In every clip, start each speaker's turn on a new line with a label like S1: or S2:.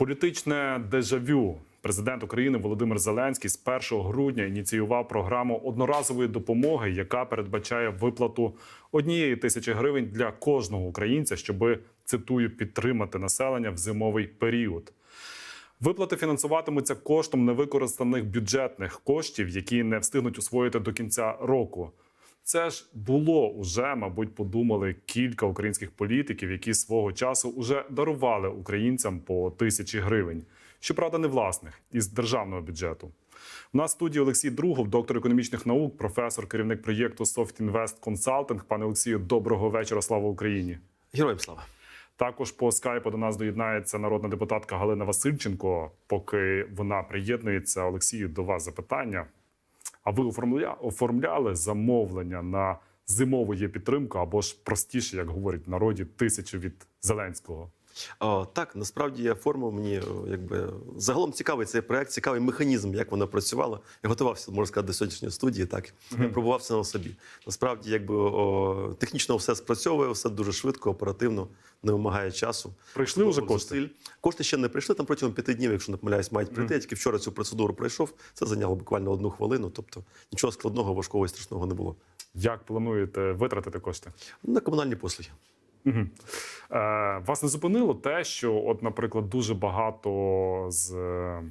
S1: Політичне дежавю. Президент України Володимир Зеленський з 1 грудня ініціював програму одноразової допомоги, яка передбачає виплату однієї тисячі гривень для кожного українця, щоби цитую підтримати населення в зимовий період. Виплати фінансуватимуться коштом невикористаних бюджетних коштів, які не встигнуть освоїти до кінця року. Це ж було уже, мабуть, подумали кілька українських політиків, які свого часу уже дарували українцям по тисячі гривень. Щоправда, не власних із державного бюджету. У нас в студії Олексій Другов, доктор економічних наук, професор, керівник проєкту Soft Invest Consulting. Пане Олексію, доброго вечора. Слава Україні!
S2: Героям слава.
S1: Також по скайпу до нас доєднається народна депутатка Галина Васильченко. Поки вона приєднується, Олексію, до вас запитання. А ви оформля... оформляли замовлення на зимову є підтримку або ж простіше, як говорять народі, тисячу від Зеленського?
S2: О, так, насправді я оформив мені, якби загалом цікавий цей проект, цікавий механізм, як вона працювала. Я готувався, можна сказати, до сьогоднішньої студії. Так я пробував це на собі. Насправді, якби о, технічно все спрацьовує, все дуже швидко, оперативно, не вимагає часу.
S1: Прийшли вже кошти?
S2: Зусиль. Кошти ще не прийшли. Там протягом п'яти днів, якщо не помиляюсь, мають прийти. Я тільки вчора цю процедуру пройшов. Це зайняло буквально одну хвилину. Тобто нічого складного, важкого і страшного не було.
S1: Як плануєте витратити кошти?
S2: На комунальні послуги.
S1: Угу. Вас не зупинило те, що, от, наприклад, дуже багато з е,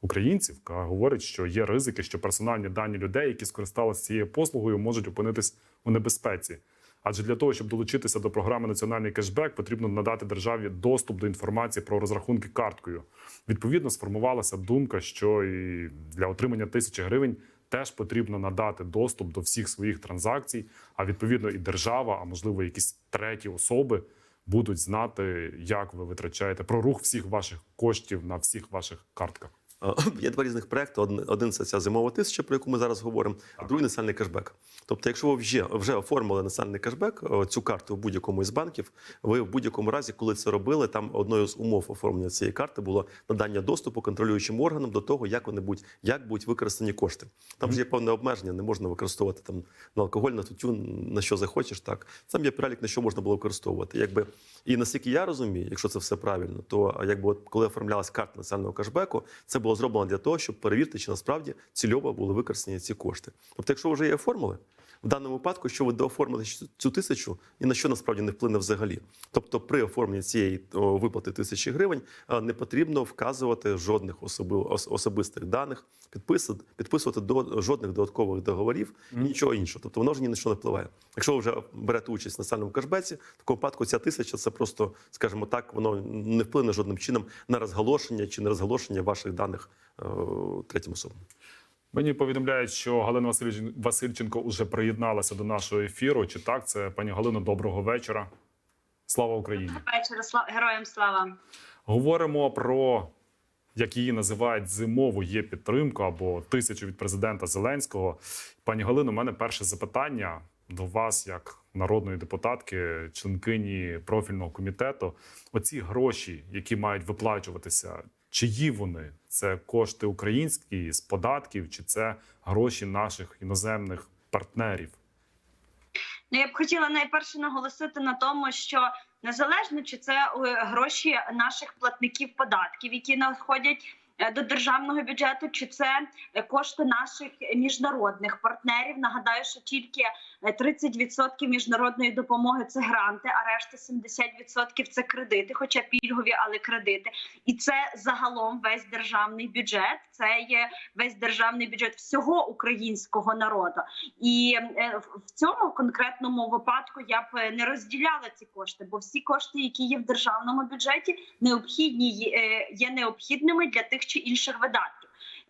S1: українців говорять, що є ризики, що персональні дані людей, які скористалися цією послугою, можуть опинитись у небезпеці. Адже для того, щоб долучитися до програми Національний кешбек, потрібно надати державі доступ до інформації про розрахунки карткою. Відповідно, сформувалася думка, що і для отримання тисячі гривень теж потрібно надати доступ до всіх своїх транзакцій. А відповідно, і держава, а можливо, якісь треті особи будуть знати, як ви витрачаєте про рух всіх ваших коштів на всіх ваших картках.
S2: Е, Є два різних проекти. Один, один це ця зимова тисяча, про яку ми зараз говоримо, а другий національний кешбек. Тобто, якщо ви вже, вже оформили національний кешбек, цю карту в будь-якому із банків, ви в будь-якому разі, коли це робили, там одною з умов оформлення цієї карти було надання доступу контролюючим органам до того, як вони будуть, як будуть використані кошти. Там ж є певне обмеження, не можна використовувати там на алкоголь, на тютюн, на що захочеш. Так там є перелік, на що можна було використовувати. Якби і наскільки я розумію, якщо це все правильно, то якби от коли оформлялась карта національного кешбеку, це було зроблено для того, щоб перевірити, чи насправді цільово були використані ці кошти. Тобто, якщо вже є оформили, в даному випадку, що ви дооформили цю тисячу, і на що насправді не вплине взагалі. Тобто, при оформленні цієї виплати тисячі гривень не потрібно вказувати жодних особи, особистих даних, підписувати, підписувати до жодних додаткових договорів, і нічого іншого. Тобто воно ж ні на що не впливає. Якщо ви вже берете участь в національному кешбеці, в такому випадку ця тисяча це просто, скажімо так, воно не вплине жодним чином на розголошення чи не розголошення ваших даних е, третім особам.
S1: Мені повідомляють, що Галина Василь- Васильченко вже приєдналася до нашого ефіру. Чи так це пані Галино? Доброго вечора. Слава Україні!
S3: Вечора, слава героям слава.
S1: Говоримо про як її називають зимову є підтримку або тисячу від президента Зеленського. Пані Галино, у мене перше запитання до вас, як народної депутатки, членкині профільного комітету. Оці гроші, які мають виплачуватися, чиї вони? Це кошти українські з податків, чи це гроші наших іноземних партнерів?
S3: Ну я б хотіла найперше наголосити на тому, що незалежно чи це е, гроші наших платників податків, які надходять е, до державного бюджету, чи це е, кошти наших міжнародних партнерів. Нагадаю, що тільки 30% міжнародної допомоги це гранти, а решта 70% це кредити, хоча пільгові, але кредити. І це загалом весь державний бюджет. Це є весь державний бюджет всього українського народу. І е, в- цьому конкретному випадку я б е, не розділяла ці кошти, бо всі кошти, які є в державному бюджеті, необхідні є- е, необхідними для тих чи інших видатків.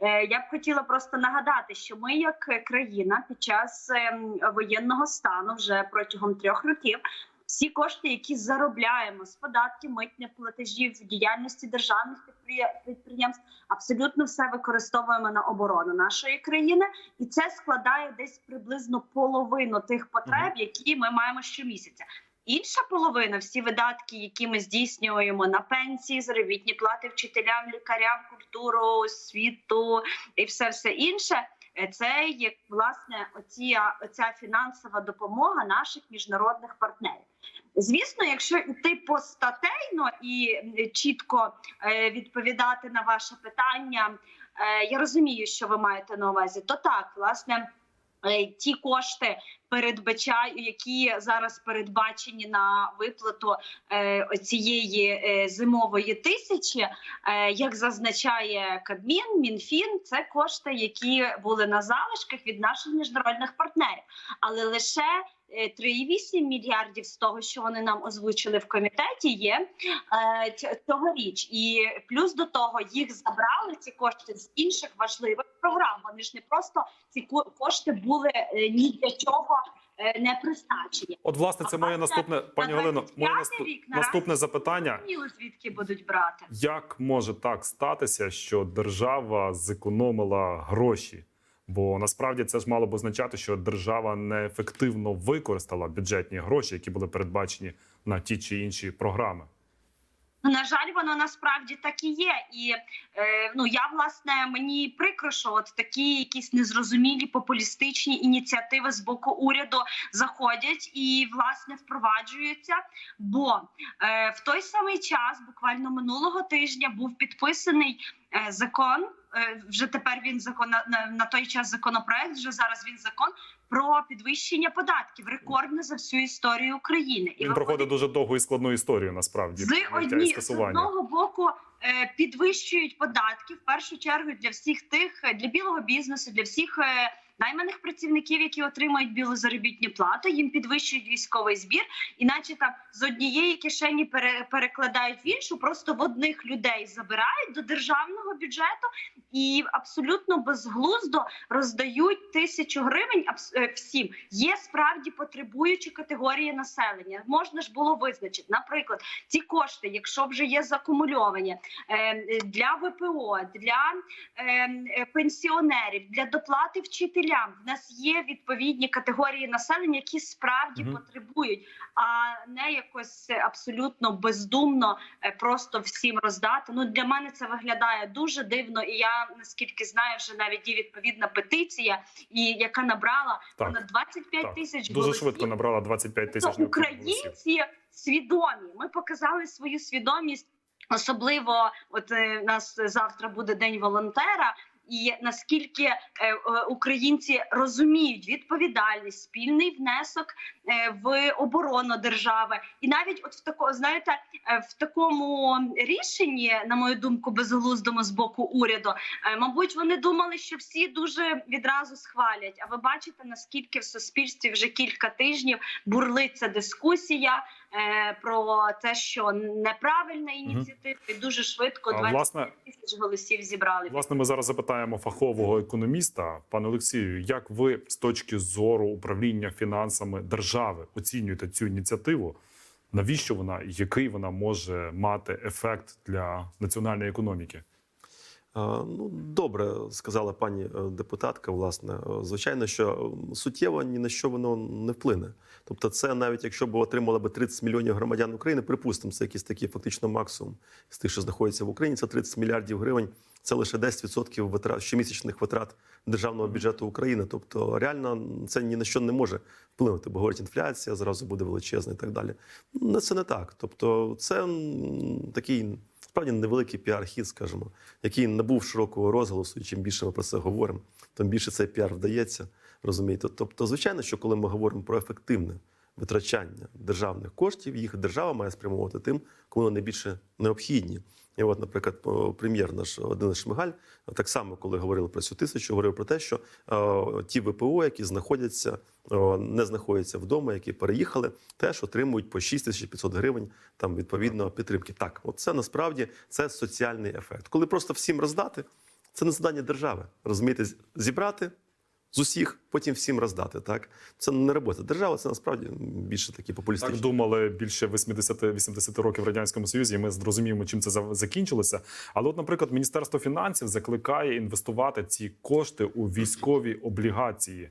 S3: Е, Я б хотіла просто нагадати, що ми, як країна, під час ем, воєнного стану вже протягом трьох років. Всі кошти, які заробляємо з податків, митних платежів, діяльності державних підприє- підприємств, абсолютно все використовуємо на оборону нашої країни, і це складає десь приблизно половину тих потреб, які ми маємо щомісяця. Інша половина, всі видатки, які ми здійснюємо на пенсії, заробітні плати вчителям, лікарям, культуру, освіту і все все інше. е, Це є власне оці, оця фінансова допомога наших міжнародних партнерів. Звісно, якщо йти постатейно і чітко е, відповідати на ваше питання, е, я розумію, що ви маєте на увазі. То так, власне, ті кошти передбачаю, які зараз передбачені на виплату е, цієї е, зимової тисячі, е, як зазначає Кабмін, Мінфін, це кошти, які були на залишках від наших міжнародних партнерів, але лише 3,8 мільярдів з того, що вони нам озвучили в комітеті, є е, ць- цьогоріч. І плюс до того їх забрали ці кошти з інших важливих програм. Вони ж не просто ці ко- кошти були е, ні для чого е, не призначені.
S1: От, власне, це моє наступне, пані
S3: на
S1: Галино, моє наступ-
S3: рік
S1: наступне запитання.
S3: Звідки будуть брати.
S1: Як може так статися, що держава зекономила гроші? Бо насправді це ж мало б означати, що держава неефективно використала бюджетні гроші, які були передбачені на ті чи інші програми.
S3: Ну, на жаль, воно насправді так і є. І е, ну я власне мені прикро, що от такі якісь незрозумілі популістичні ініціативи з боку уряду заходять і власне впроваджуються. Бо е, в той самий час, буквально минулого тижня, був підписаний закон. е, Вже тепер він закон на, той час законопроект. Вже зараз він закон про підвищення податків рекордне за всю історію України. І
S1: Він проходить дуже довгу і складну історію. Насправді
S3: з одні з одного боку е, підвищують податки в першу чергу для всіх тих е, для білого бізнесу, для всіх е, найманих працівників, які отримують білу заробітну плату. Їм підвищують військовий збір, іначе там з однієї кишені пере, перекладають в іншу, просто в одних людей забирають до державного бюджету і абсолютно безглуздо роздають тисячу гривень е, всім. Є справді потребуючі категорії населення. Можна ж було визначити, наприклад, ці кошти, якщо вже є закумульовані е, для ВПО, для е, е, пенсіонерів, для доплати вчителям. В нас є відповідні категорії населення, які справді
S1: Мгм.
S3: потребують, а не якось абсолютно бездумно е, просто всім роздати. Ну для мене це виглядає дуже дивно, і я наскільки знаю, вже навіть є відповідна петиція, і яка набрала
S1: Так,
S3: понад 25
S1: так.
S3: тисяч
S1: Дуже
S3: голосів.
S1: швидко набрала 25 тисяч
S3: Тобто українці свідомі. Ми показали свою свідомість, особливо от е, у нас завтра буде день волонтера. І наскільки е, е, українці розуміють відповідальність, спільний внесок е, в оборону держави, і навіть от в тако, знаєте, в такому рішенні, на мою думку, безглуздому з боку уряду, мабуть, вони думали, що всі дуже відразу схвалять. А ви бачите, наскільки в суспільстві вже кілька тижнів бурлиться дискусія про те, що неправильна ініціатива, і дуже швидко
S1: А,
S3: 20
S1: власне,
S3: тисяч голосів зібрали.
S1: Власне, ми зараз запитаємо фахового економіста, пане Олексію, як ви з точки зору управління фінансами держави оцінюєте цю ініціативу? Навіщо вона і який вона може мати ефект для національної економіки?
S2: Е, Ну, добре, сказала пані е, депутатка. Власне, Е, звичайно, що суттєво ні на що воно не вплине. Тобто, це навіть якщо б отримали б 30 мільйонів громадян України, припустимо, це якийсь такий фактично максимум з тих, що знаходяться в Україні. Це 30 мільярдів гривень. Це лише 10% витрат щомісячних витрат державного бюджету України. Тобто, реально це ні на що не може вплинути, бо говорить інфляція зразу буде величезна і так далі. Ну, Це не так. Тобто, це такий справді невеликий піар-хід, скажімо, який набув широкого розголосу, і чим більше ми про це говоримо, тим більше цей піар вдається. Розумієте? Тобто, звичайно, що коли ми говоримо про ефективне витрачання державних коштів, їх держава має спрямовувати тим, кому вони найбільше необхідні. І от, наприклад, прем'єр наш Денис Шмигаль, так само, коли говорили про цю тисячу, говорив про те, що е, ті ВПО, які знаходяться, о, не знаходяться вдома, які переїхали, теж отримують по 6500 гривень там відповідно підтримки. Так, от це насправді це соціальний ефект. Коли просто всім роздати, це не завдання держави. Розумієте, зібрати. З усіх потім всім роздати. Так це не робота Держава Це насправді більше такі популістичні.
S1: Так думали більше 80-80 років в радянському союзі. і Ми зрозуміємо, чим це закінчилося. Але, от, наприклад, міністерство фінансів закликає інвестувати ці кошти у військові облігації.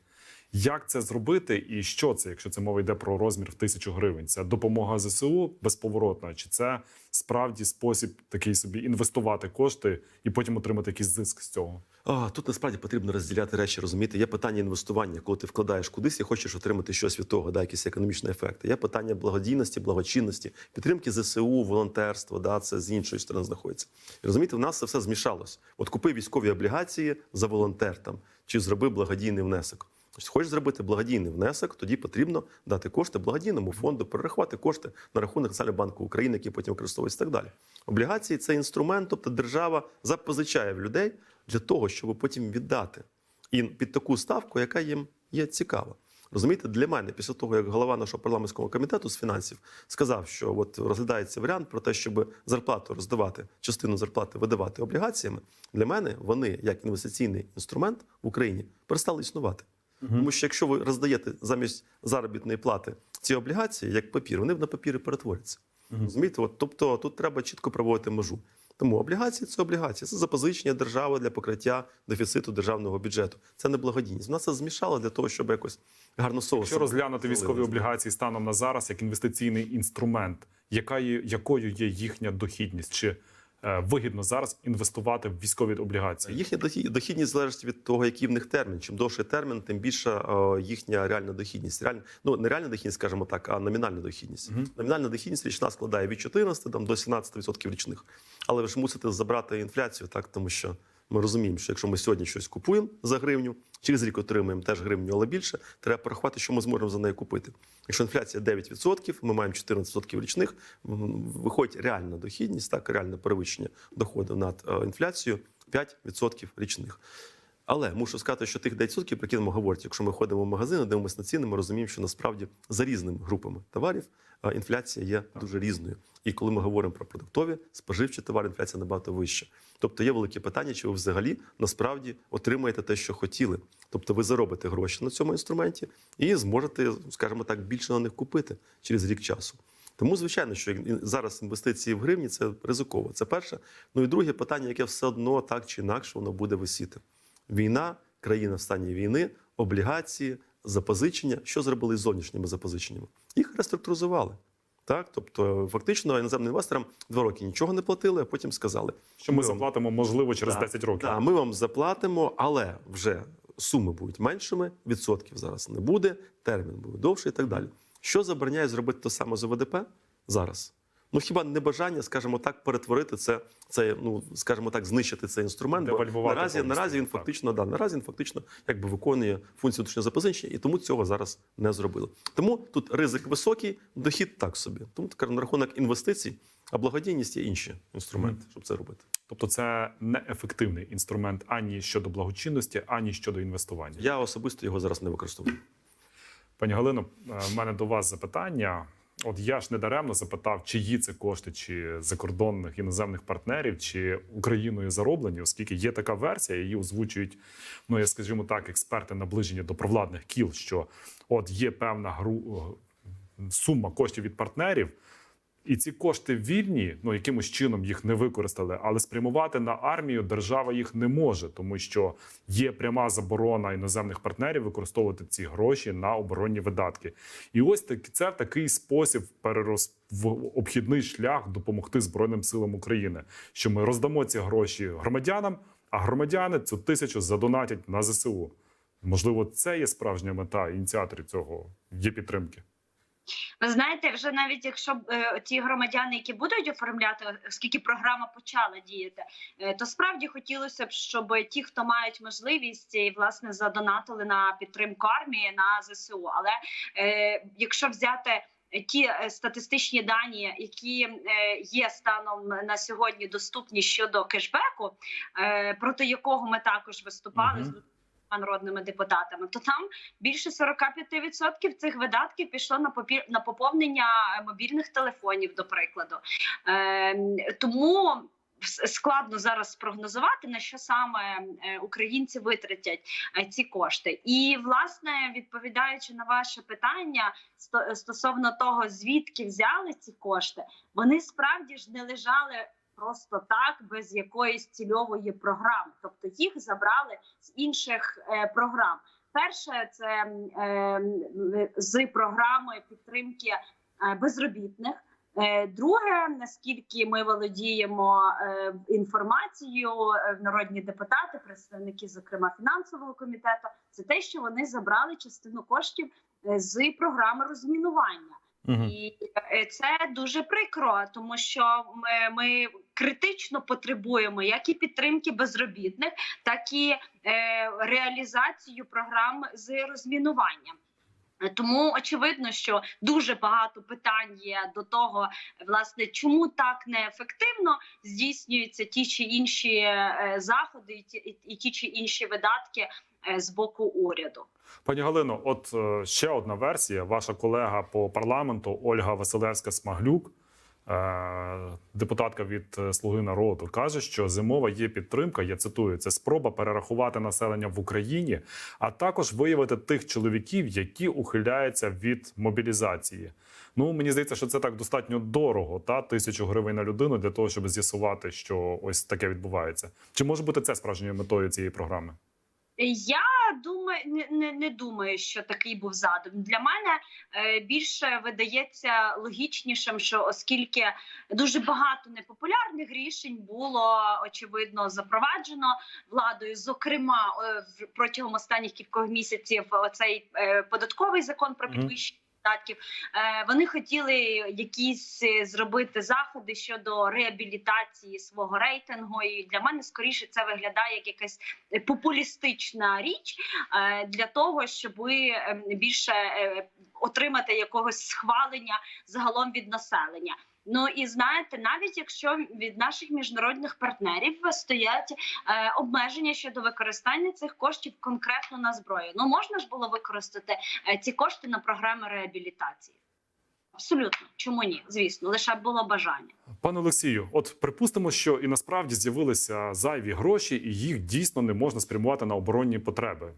S1: Як це зробити, і що це, якщо це мова йде про розмір в тисячу гривень? Це допомога ЗСУ безповоротна, чи це справді спосіб такий собі інвестувати кошти і потім отримати якийсь зиск з цього?
S2: А, тут насправді потрібно розділяти речі, розумієте. Є питання інвестування, коли ти вкладаєш кудись і хочеш отримати щось від того, да, якісь економічні ефекти. Є питання благодійності, благочинності, підтримки ЗСУ, волонтерства, да, це з іншої сторони знаходиться. І розумієте, в нас це все змішалось. От купи військові облігації за волонтер там, чи зроби благодійний внесок. Тобто, Хочеш зробити благодійний внесок, тоді потрібно дати кошти благодійному фонду, перерахувати кошти на рахунок Національного банку України, який потім використовується і так далі. Облігації це інструмент, тобто держава запозичає в людей для того, щоб потім віддати і під таку ставку, яка їм є цікава. Розумієте, для мене, після того, як голова нашого парламентського комітету з фінансів сказав, що от розглядається варіант про те, щоб зарплату роздавати, частину зарплати видавати облігаціями, для мене вони, як інвестиційний інструмент в Україні, перестали існувати. Тому що якщо ви роздаєте замість заробітної плати ці облігації, як папір, вони на папіри перетворяться. Розумієте? От, тобто тут треба чітко проводити межу. Тому облігації це облігації, це запозичення держави для покриття дефіциту державного бюджету. Це не благодійність. Вона це змішала для того, щоб якось гарно соусом.
S1: Якщо розглянути військові облігації станом на зараз як інвестиційний інструмент, яка є, якою є їхня дохідність? Чи вигідно зараз інвестувати в військові облігації?
S2: Їхня дохі- дохідність залежить від того, який в них термін. Чим довший термін, тим більша е, їхня реальна дохідність. Реальна, ну не реальна дохідність, скажімо так, а номінальна дохідність. Номінальна дохідність річна складає від 14 там, до 17% річних. Але ви ж мусите забрати інфляцію, так тому що ми розуміємо, що якщо ми сьогодні щось купуємо за гривню, через рік отримуємо теж гривню, але більше, треба порахувати, що ми зможемо за неї купити. Якщо інфляція 9%, ми маємо 14% річних, виходить реальна дохідність, так, реальне перевищення доходу над е, інфляцією 5% річних. Але мушу сказати, що тих 9%, про які нам говорять, якщо ми ходимо в магазин, дивимося на ціни, ми розуміємо, що насправді за різними групами товарів е, інфляція є дуже різною. І коли ми говоримо про продуктові, споживчі товари, інфляція набагато вища. Тобто є велике питання, чи ви взагалі насправді отримаєте те, що хотіли. Тобто ви заробите гроші на цьому інструменті і зможете, скажімо так, більше на них купити через рік часу. Тому, звичайно, що зараз інвестиції в гривні це ризиково. Це перше. Ну і друге питання, яке все одно так чи інакше воно буде висіти. Війна, країна в стані війни, облігації, запозичення. Що зробили з зовнішніми запозиченнями? Їх реструктуризували. Так, тобто, фактично, іноземним інвесторам два роки нічого не платили, а потім сказали,
S1: Що ми
S2: ми
S1: заплатимо, можливо, через
S2: Да,
S1: 10 років?
S2: Да, ми вам заплатимо, але вже суми будуть меншими, відсотків зараз не буде, термін буде довший і так далі. Що забороняє зробити те саме з ОВДП зараз? Ну хіба не бажання, скажімо так, перетворити це, це ну скажімо так, знищити цей інструмент? Бо наразі, наразі він
S1: так.
S2: фактично да, наразі він фактично якби виконує функцію внутрішнього запозичення, і тому цього зараз не зробили. Тому тут ризик високий, дохід так собі. Тому так на рахунок інвестицій, а благодійність є інші інструменти, щоб це робити.
S1: Тобто, це неефективний інструмент ані щодо благочинності, ані щодо інвестування.
S2: Я особисто його зараз не використовую.
S1: Пані Галино, е, в мене до вас запитання. От я ж недаремно запитав, чиї це кошти, чи закордонних іноземних партнерів, чи Україною зароблені, оскільки є така версія, її озвучують, ну я скажімо так, експерти наближені до провладних кіл, що от є певна гру сума коштів від партнерів. І ці кошти вільні, ну якимось чином їх не використали, але спрямувати на армію держава їх не може, тому що є пряма заборона іноземних партнерів використовувати ці гроші на оборонні видатки. І ось так це такий спосіб перерос в обхідний шлях допомогти Збройним силам України, що ми роздамо ці гроші громадянам, а громадяни цю тисячу задонатять на ЗСУ. Можливо, це є справжня мета ініціаторів цього є підтримки.
S3: Ви знаєте, вже навіть якщо е, ті громадяни, які будуть оформляти, оскільки програма почала діяти, е, то справді хотілося б, щоб ті, хто мають можливість, і власне задонатили на підтримку армії на ЗСУ. Але е, якщо взяти ті е, статистичні дані, які е, є станом на сьогодні доступні щодо кешбеку, е, проти якого ми також виступали з народними депутатами, то там більше 45% цих видатків пішло на попі... на поповнення е, мобільних телефонів, до прикладу. Е, тому складно зараз спрогнозувати на що саме е, українці витратять е, ці кошти. І власне відповідаючи на ваше питання сто- стосовно того, звідки взяли ці кошти, вони справді ж не лежали. Просто так, без якоїсь цільової програми, тобто їх забрали з інших е, програм. перше це е, з програми підтримки е, безробітних. Друге, наскільки ми володіємо інформацією, народні депутати, представники, зокрема фінансового комітету, це те, що вони забрали частину коштів з програми розмінування. І е, це дуже прикро, тому що ми, ми критично потребуємо як і підтримки безробітних, так і е, реалізацію програм з розмінування. Тому очевидно, що дуже багато питань є до того, власне, чому так неефективно здійснюються ті чи інші е, заходи, і ті, і- ті чи інші видатки з боку уряду.
S1: Пані Галино, от е, ще одна версія. Ваша колега по парламенту Ольга Василевська Смаглюк, е, депутатка від е, Слуги народу, каже, що зимова є підтримка. Я цитую, це спроба перерахувати населення в Україні, а також виявити тих чоловіків, які ухиляються від мобілізації. Ну мені здається, що це так достатньо дорого, та тисячу гривень на людину для того, щоб з'ясувати, що ось таке відбувається. Чи може бути це справжньою метою цієї програми?
S3: Я думаю, не, не, не думаю, що такий був задум. Для мене е, більше видається логічнішим, що оскільки дуже багато непопулярних рішень було очевидно запроваджено владою, зокрема е, протягом останніх кількох місяців, оцей е, податковий закон про підвищення. Податків. Е, Вони хотіли якісь е, зробити заходи щодо реабілітації свого рейтингу. І для мене скоріше це виглядає як якась популістична річ е, для того, щоб більше е, отримати якогось схвалення загалом від населення. Ну і знаєте, навіть якщо від наших міжнародних партнерів стоять е, обмеження щодо використання цих коштів конкретно на зброю, ну можна ж було використати е, ці кошти на програми реабілітації. Абсолютно, чому ні? Звісно, лише було бажання.
S1: Пане Олексію, от припустимо, що і насправді з'явилися зайві гроші, і їх дійсно не можна спрямувати на оборонні потреби.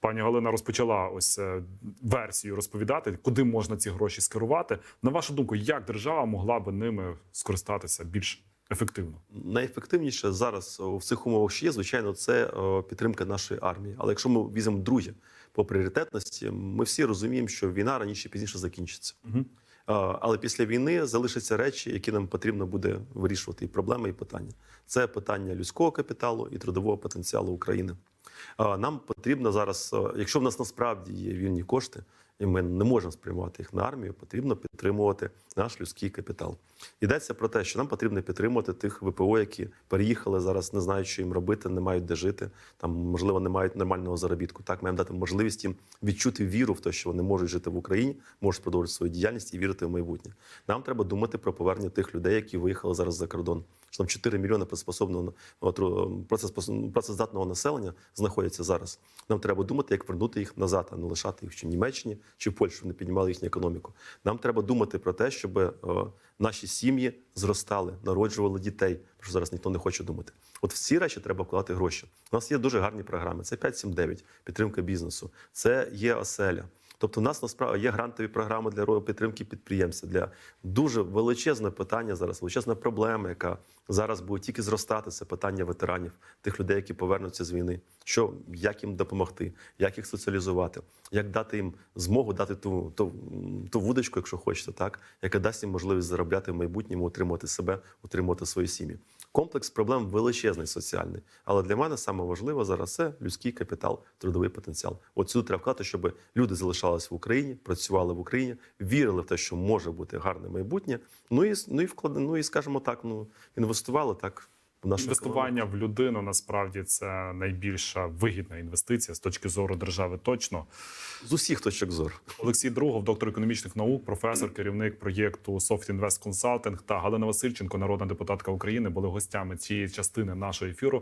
S1: Пані Галина розпочала ось е, версію розповідати, куди можна ці гроші скерувати. На вашу думку, як держава могла би ними скористатися більш ефективно?
S2: Найефективніше зараз в цих умовах, що є, звичайно, це підтримка нашої армії. Але якщо ми візьмемо друге по пріоритетності, ми всі розуміємо, що війна раніше пізніше закінчиться.
S1: Мгм.
S2: Але після війни залишаться речі, які нам потрібно буде вирішувати, і проблеми, і питання. Це питання людського капіталу і трудового потенціалу України. Нам потрібно зараз, якщо в нас насправді є вільні кошти, і ми не можемо спрямувати їх на армію, потрібно підтримувати наш людський капітал. Йдеться про те, що нам потрібно підтримувати тих ВПО, які переїхали зараз, не знають, що їм робити, не мають де жити, там можливо не мають нормального заробітку. Так маємо дати можливість їм відчути віру в те, що вони можуть жити в Україні, можуть продовжити свою діяльність і вірити в майбутнє. Нам треба думати про повернення тих людей, які виїхали зараз за кордон. Що там 4 мільйони працеспособного ну, працездатного населення знаходяться зараз. Нам треба думати, як вернути їх назад, а не лишати їх чи в Німеччині, чи в Польщі, не піднімали їхню економіку. Нам треба думати про те, щоб е, наші сім'ї зростали, народжували дітей, про що зараз ніхто не хоче думати. От в ці речі треба вкладати гроші. У нас є дуже гарні програми. Це 5-7-9, підтримка бізнесу, це є оселя. Тобто, у нас насправді є грантові програми для підтримки підприємців для дуже величезне питання зараз, величезна проблема, яка зараз буде тільки зростати. Це питання ветеранів, тих людей, які повернуться з війни. Що як їм допомогти, як їх соціалізувати, як дати їм змогу дати ту, ту, ту вудочку, якщо хочете, так яка дасть їм можливість заробляти в майбутньому, утримувати себе, утримувати свої сім'ї. Комплекс проблем величезний соціальний. Але для мене саме важливо зараз це людський капітал, трудовий потенціал. От сюди треба вкладати, щоб люди залишались в Україні, працювали в Україні, вірили в те, що може бути гарне майбутнє. Ну і ну і вклад, ну і скажімо так, ну інвестували так в нашу економіку.
S1: Інвестування в людину насправді це найбільша вигідна інвестиція з точки зору держави. Точно
S2: з усіх точок зору.
S1: Олексій Другов, доктор економічних наук, професор, керівник проєкту Soft Invest Consulting та Галина Васильченко, народна депутатка України, були гостями цієї частини нашого ефіру.